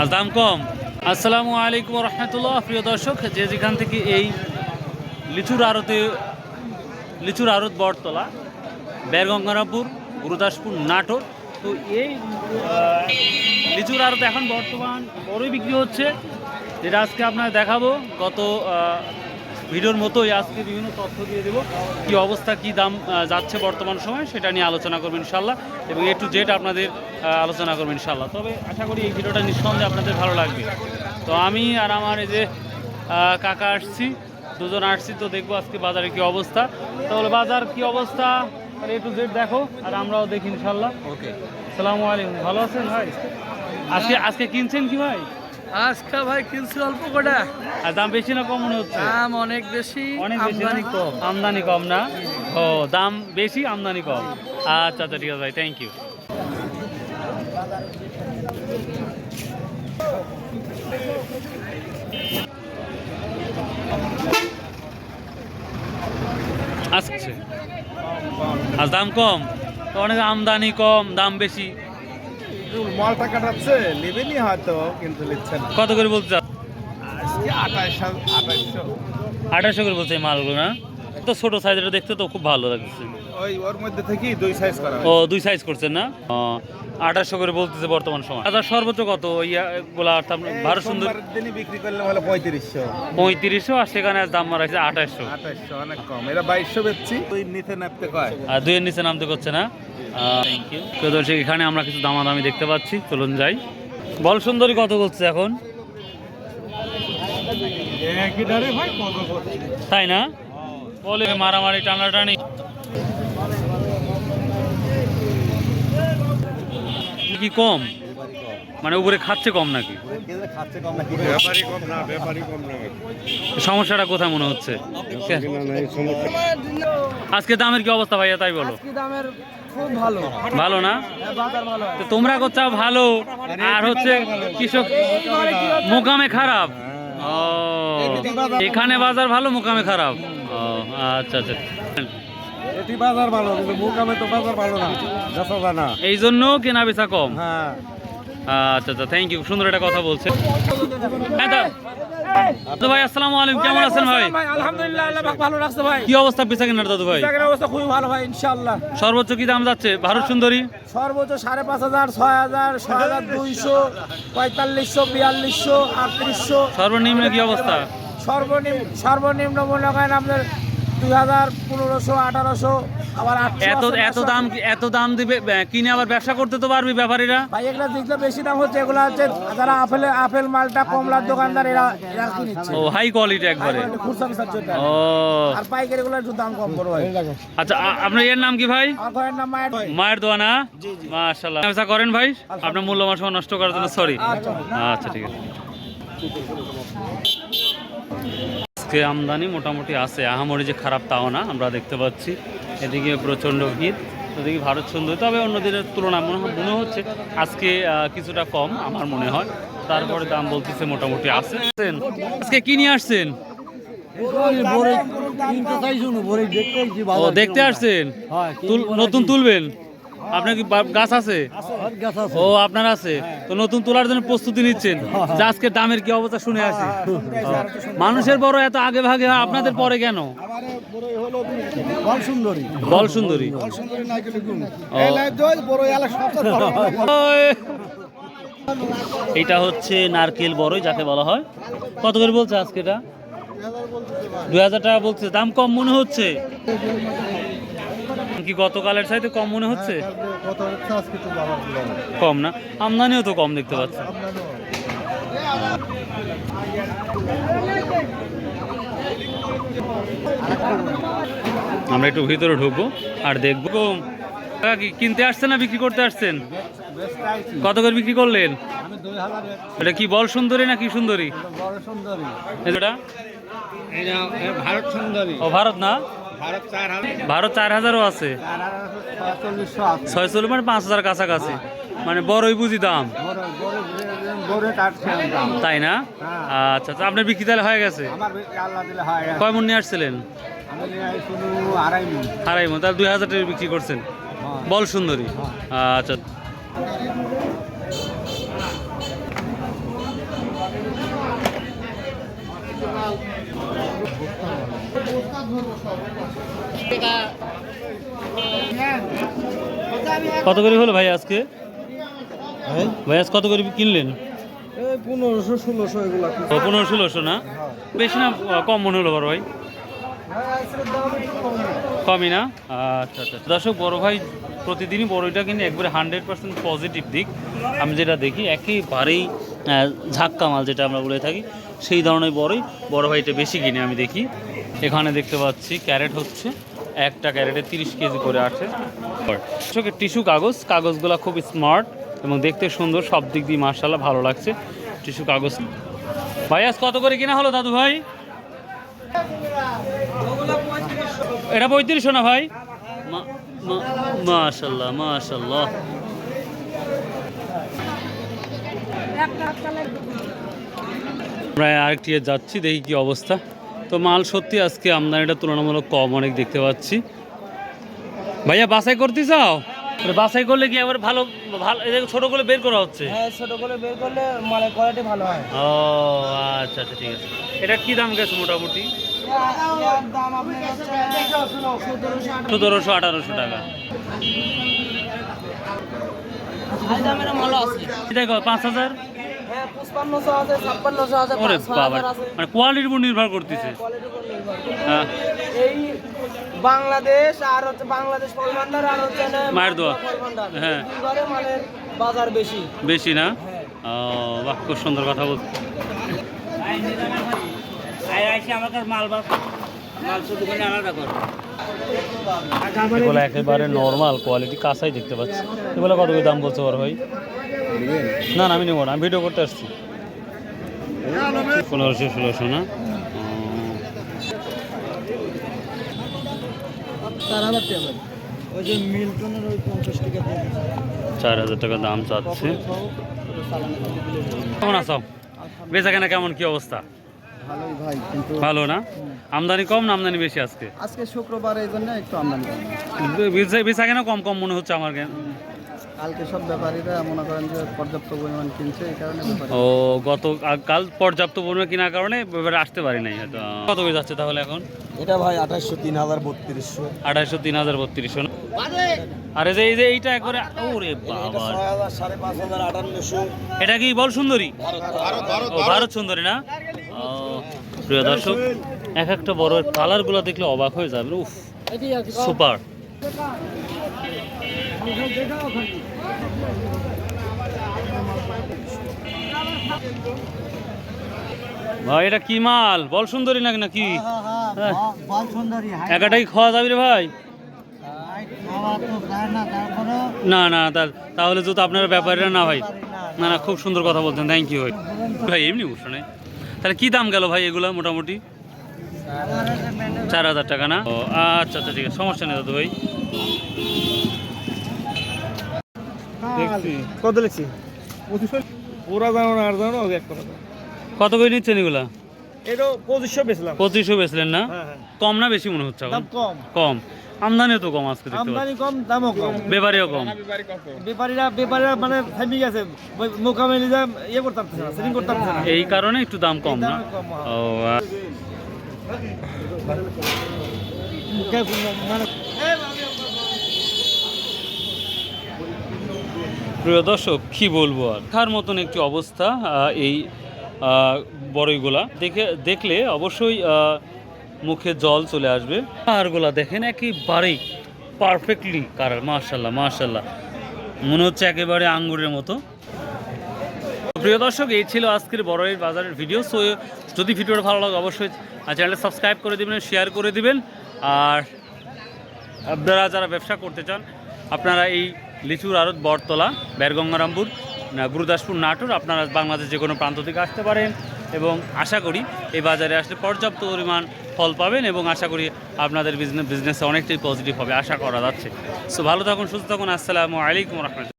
আজ দাম কম। আসসালামু আলাইকুম রহমতুল্লাহ। প্রিয় দর্শক, যে যেখান থেকে এই লিচুর আড়তে, লিচুর আড়ত বটতলা বেরগঙ্গারাপুর গুরুদাসপুর, নাটোর, তো এই লিচুর আড়ত এখন বর্তমান বড়ই বিক্রি হচ্ছে। যেটা আজকে আপনার দেখাবো, গত ভিডিওর মতোই আজকে বিভিন্ন তথ্য দিয়ে দেবো। কি অবস্থা কি দাম যাচ্ছে বর্তমান সময় সেটা নিয়ে আলোচনা করবেন ইনশাল্লাহ এবং এ টু জেড আপনাদের আলোচনা করবেন ইনশাল্লাহ। তবে আশা করি এই ভিডিওটা নিঃসন্দেহে আপনাদের ভালো লাগবে। তো আমি আর আমার এই যে কাকা আসছি দুজন আসছি তো দেখব আজকে বাজারে কি অবস্থা। তাহলে বাজার কি অবস্থা? আর এ টু জেড দেখো আর আমরাও দেখি ইনশাল্লাহ। ওকে। সালামু আলাইকুম ভালো আছেন ভাই? আজকে আজকে কিনছেন কি ভাই? আজকা ভাই কিনছি অল্প কটা। আর দাম বেশি না কম মনে হচ্ছে? দাম অনেক বেশি অনেক? আমদানি কম। আমদানি কম না? ও দাম বেশি আমদানি কম। আচ্ছা আচ্ছা ঠিক আছে ভাই থ্যাংক ইউ আসছে আজ দাম কম? অনেক আমদানি কম দাম বেশি। মালটা কাটাচ্ছে নেবেনি হয়তো কিন্তু নিচ্ছেন না। কত করে বলতে আজকে আঠাশশো আঠাশশো করে বলছে মালগুলো না? তো ছোট সাইজের দেখতে তো খুব ভালো লাগছে। ওই ওর মধ্যে থেকেই দুই সাইজ করা ও দুই সাইজ করছেন না? আঠাশশো করে বলতেছে বর্তমান সময়। আচ্ছা সর্বোচ্চ কত? ওই ভারত সুন্দর দিনই বিক্রি করলে হলো পঁয়ত্রিশশো। পঁয়ত্রিশশো আর সেখানে দাম মারা হয়েছে আঠাশশো আঠাশশো অনেক কম। বাইশশো বেচছি ওই নিতে নাপতে কয়। আর দুইয়ের নিচে নামতে করছে না? প্রিয় দর্শক এখানে আমরা কিছু দামাদামি দেখতে পাচ্ছি। চলুন যাই। বল সুন্দরী কত করছে এখন? তাই না? বলে মারামারি টানাটানি। কি কম? মানে উপরে খাচ্ছে কম নাকি? খাচ্ছে কম নাকি ব্যাপারই কম না ব্যাপারই কম না। সমস্যাটা কোথায় মনে হচ্ছে? আজকে দামের কি অবস্থা ভাইয়া তাই বলো। দামের খুব ভালো। ভালো না? হ্যাঁ, বাজার ভালো তো তোমরা করছাও ভালো? আর হচ্ছে কৃষক মোকামে খারাপ? ও এখানে বাজার ভালো মোকামে খারাপ? ও আচ্ছা আচ্ছা। এটি বাজার ভালো কিন্তু মুকামে তো বাজার ভালো না এই জন্য কেনা বেচা কম? হ্যাঁ। আচ্ছা আচ্ছা থ্যাংক ইউ সুন্দর একটা কথা বলছে। হ্যাঁ, দাদু ভাই আসসালামু আলাইকুম কেমন আছেন ভাই? আলহামদুলিল্লাহ আল্লাহ ভালো রাখছে ভাই। কি অবস্থা দাদু ভাই? অবস্থা খুবই ভালো ভাই ইনশাআল্লাহ। সর্বোচ্চ কি দাম যাচ্ছে? ভারত সুন্দরী? সর্বোচ্চ সাড়ে পাঁচ হাজার ছয় হাজার ছয় হাজার দুইশো পঁয়তাল্লিশশো বিয়াল্লিশশো আটত্রিশশো। সর্বনিম্ন কি অবস্থা? সর্বনিম্ন সর্বনিম্ন করেন আপনার দুই হাজার পনেরোশো আঠারোশো আবার এত এত। দাম এত দাম দিবে কিনে আবার ব্যবসা করতে তো পারবি ব্যাপারীরা? ভাই এগুলো দেখলে বেশি দাম হচ্ছে এগুলো হচ্ছে যারা আপেল আপেল মালটা কমলার দোকানদার এরা এরা কি ও হাই কোয়ালিটি একবারে। খুচরা বিচার চলতে ও। আর পাইকারি গুলো একটু দাম কম ভাই আচ্ছা আপনার এর নাম কি ভাই? আমার নাম মায়ের মায়ের দোয়া না? মাশাআল্লাহ। ব্যবসা করেন ভাই? আপনার মূল্যবান সময় নষ্ট করার জন্য সরি আচ্ছা ঠিক আছে। আজকে আমদানি মোটামুটি আছে। আহামরি যে খারাপ তাও না আমরা দেখতে পাচ্ছি। এদিকে প্রচণ্ড ভিড় ওদিকে ভারত সুন্দর তবে অন্য দিনের তুলনায় মনে হয় মনে হচ্ছে আজকে কিছুটা কম আমার মনে হয়। তারপরে দাম বলতেছে মোটামুটি আছে। আজকে কি নিয়ে আসছেন? ও দেখতে আসছেন? তুল- নতুন তুলবেন? আপনার কি গাছ আছে? ও আপনার আছে। তো নতুন তোলার জন্য প্রস্তুতি নিচ্ছেন। যে আজকে দামের কি অবস্থা শুনে আসি। মানুষের বড় এত আগে ভাগে আপনাদের পরে কেন? বল সুন্দরী। এটা হচ্ছে নারকেল বড়ই যাকে বলা হয়। কত করে বলছে আজকে এটা? দুই হাজার টাকা বলছে। দাম কম মনে হচ্ছে। কি গতকালের চাইতে কম মনে হচ্ছে? কম না? আমদানিও তো কম দেখতে পাচ্ছি। আমরা একটু ভিতরে ঢুকবো আর দেখব। কিনতে আসছেন না বিক্রি করতে আসছেন? কত করে বিক্রি করলেন? এটা কি বল সুন্দরী না কি সুন্দরী? এটা ভারত সুন্দরী। ও ভারত না? ভারত চার হাজারও আছে চল্লিশশো আছে। ছয় চল্লিশ মানে পাঁচ হাজার কাছাকাছি। মানে বড়ই বুঝি দাম। তাই না? আচ্ছা আচ্ছা আপনার বিক্রি তাহলে হয়ে গেছে? কয় মন নিয়ে আসছিলেন? আড়াই মন, তাহলে দুই হাজার টাকা বিক্রি করছেন। বল সুন্দরী। আচ্ছা। কত করে হলো ভাই আজকে? ভাই আজ কত করে কিনলেন? পনেরোশো ষোলোশো এগুলা। পনেরো ষোলোশো না? বেশি না কম মনে হলো বড় ভাই? কমই। না? আচ্ছা আচ্ছা দর্শক বড় ভাই প্রতিদিনই বড়ইটা কিন্তু একবারে হান্ড্রেড পার্সেন্ট পজিটিভ দিক। আমি যেটা দেখি একেবারেই ঝাক্কা মাল যেটা আমরা বলে থাকি। সেই ধরনের বড়ই, বড় ভাইটা বেশি কিনে আমি দেখি। এখানে দেখতে পাচ্ছি ক্যারেট হচ্ছে, একটা ক্যারেটে তিরিশ কেজি করে আছে। চোখের টিস্যু কাগজ, কাগজগুলো খুব স্মার্ট এবং দেখতে সুন্দর, সব দিক দিয়ে মার্শাল্লাহ ভালো লাগছে টিস্যু কাগজ। ভাই, আজ কত করে কিনা হলো দাদু ভাই? এটা পঁয়ত্রিশশো না ভাই? মাশাল্লাহ মাশাল্লাহ প্রায় আরেকটি যাচ্ছি দেখি কি অবস্থা। তো মাল সত্যি আজকে আমদানিটা তুলনামূলক কম অনেক দেখতে পাচ্ছি। ভাইয়া বাছাই করতে চাও? বাছাই করলে কি এবার ভালো ভালো ছোট করে বের করা হচ্ছে? হ্যাঁ ছোট করে বের করলে মালের কোয়ালিটি ভালো হয়। ও আচ্ছা আচ্ছা ঠিক আছে। এটা কি দাম গেছে মোটামুটি? সতেরোশো আঠারোশো টাকা। দেখো পাঁচ হাজার। হ্যাঁ ওরে বাবা মানে কোয়ালিটির উপর নির্ভর করতেছে। হ্যাঁ এই বাংলাদেশ আর হচ্ছে বাংলাদেশ ফল ভান্ডার আর হচ্ছে মায়ের দোয়া। হ্যাঁ। মালের বাজার বেশি। বেশি না? হ্যাঁ। ও বাহ খুব সুন্দর কথা বল এগুলো একেবারে নর্মাল কোয়ালিটি কাঁচাই দেখতে পাচ্ছি। এগুলো কত দাম বলছে বড় ভাই? না না আমি নেব না আমি ভিডিও করতে আসছি। পনেরোশো ষোলোশো না? চার হাজার টাকা দাম চাচ্ছে। কেমন আছো? বেচা কেনা কেমন কি অবস্থা? ভালোই ভাই কিন্তু ভালো না? আমদানি কম না আমদানি বেশি আজকে? আজকে শুক্রবার এই জন্য একটু আমদানি কম। কম কম মনে হচ্ছে আমার কেন কালকে সব ব্যাপারীরা মনে করেন যে পর্যাপ্ত পরিমাণ কিনছে এই কারণে ও গত কাল পর্যাপ্ত পরিমাণে কেনার কারণে এবারে আসতে পারি নাই কত হয়ে যাচ্ছে তাহলে এখন? এটা ভাই আঠাশশো তিন হাজার বত্রিশশো। তিন হাজার বত্রিশশো আর এই যে এই যে এইটা ওরে বাবা। এটা কি বল সুন্দরী? ভারত সুন্দরী না? প্রিয় দর্শক এক একটা বড় কালারগুলো দেখলে অবাক হয়ে যাবে উফ। সুপার। ভাই এটা কি মাল? বল সুন্দরী নাকি নাকি? হ্যাঁ। একাটাই খাওয়া যাবে রে ভাই। না না তাহলে তো আপনারা ব্যাপারীরা না ভাই। না না খুব সুন্দর কথা বলছেন থ্যাংক ইউ ভাই। ভাই এমনি নাই। তাহলে কি দাম গেল ভাই এগুলো মোটামুটি? চার হাজার টাকা না? ও আচ্ছা আচ্ছা ঠিক আছে সমস্যা নেই দাদু ভাই। কত লিখছি? পুরা আর দাম না এক কথা কত করে নিচ্ছেন এগুলা? পঁচিশশো বেচলাম। পঁচিশশো বেচলেন না? হ্যাঁ হ্যাঁ। কম না বেশি মনে হচ্ছে কম। কম। আমদানিও তো কম আজকে দেখতে আমদানি কম দামও কম। ব্যাপারেও কম। ব্যাপারীরা ব্যাপারীরা মানে থেমে গেছে। মোকাবিলা ইয়ে করতে না না। এই কারণে একটু দাম কম না। ও প্রিয় দর্শক, কি বলব আর? খার মতন একটি অবস্থা এই বড়ইগুলা। দেখে, দেখলে অবশ্যই মুখে জল চলে আসবে। পাহাড়গুলা দেখেন, একেবারেই পারফেক্টলি কালার মার্শাল্লাহ মার্শাল্লাহ মনে হচ্ছে একেবারে আঙ্গুরের মতো। প্রিয় দর্শক, এই ছিল আজকের বড়ের বাজারের ভিডিও সো যদি ভিডিওটা ভালো লাগে, অবশ্যই চ্যানেলটা সাবস্ক্রাইব করে দিবেন শেয়ার করে দিবেন। আর আপনারা যারা ব্যবসা করতে চান, আপনারা এই লিচুর আড়ত বটতলা বেরগঙ্গারামপুর গুরুদাসপুর, নাটোর, আপনারা বাংলাদেশ যে কোনো প্রান্ত থেকে আসতে পারেন এবং আশা করি এই বাজারে আসলে পর্যাপ্ত পরিমাণ ফল পাবেন এবং আশা করি আপনাদের বিজনেস বিজনেসে অনেকটাই পজিটিভ হবে, আশা করা যাচ্ছে। সো ভালো থাকুন, সুস্থ থাকুন, আসসালামু আলাইকুম, রহমতুল্লাহ।